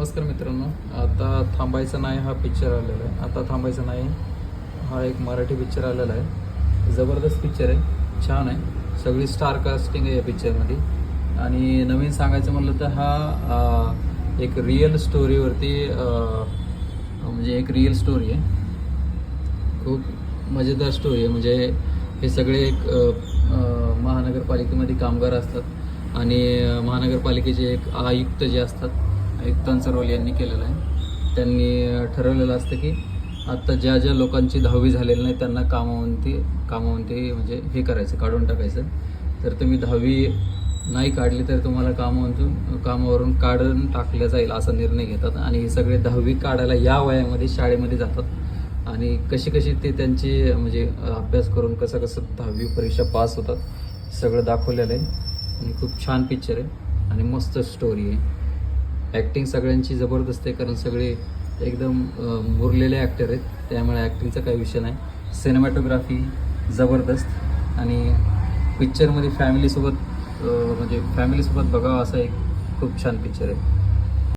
नमस्कार मित्रांनो आता थांबायचं नाही हा पिक्चर आलेला आहे. आता थांबायचं नाही हा एक मराठी पिक्चर आलेला आहे. जबरदस्त पिक्चर आहे छान आहे. सगळी स्टार कास्टिंग आहे या पिक्चरमध्ये आणि नवीन सांगायचं म्हटलं तर हा एक रिअल स्टोरीवरती म्हणजे एक रिअल स्टोरी आहे. खूप मजेदार स्टोरी आहे. म्हणजे हे सगळे एक महानगरपालिकेमध्ये कामगार असतात. आणि महानगरपालिकेचे एक आयुक्त जे असतात एक रोल यांनी केलेला आहे. त्यांनी ठरवलेलं असतं की आत्ता ज्या ज्या लोकांची दहावी झालेली नाही त्यांना कामावंती कामावंती म्हणजे हे करायचं काढून टाकायचं. तर तुम्ही दहावी नाही काढली तर तुम्हाला कामावरून कामावरून काढून टाकलं जाईल असा निर्णय घेतात. आणि हे सगळे दहावी काढायला या वयामध्ये शाळेमध्ये जातात. आणि कशी कशी ते त्यांची म्हणजे अभ्यास करून कसं कसं दहावी परीक्षा पास होतात सगळं दाखवलेलं आहे. आणि खूप छान पिक्चर आहे. आणि मस्त स्टोरी आहे. ॲक्टिंग सगळ्यांची जबरदस्त आहे कारण सगळे एकदम मुरलेले ॲक्टर आहेत. त्यामुळे ॲक्टिंगचा काही विषय नाही. सिनेमॅटोग्राफी जबरदस्त. आणि पिक्चरमध्ये फॅमिलीसोबत म्हणजे फॅमिलीसोबत बघावं असा एक खूप छान पिक्चर आहे.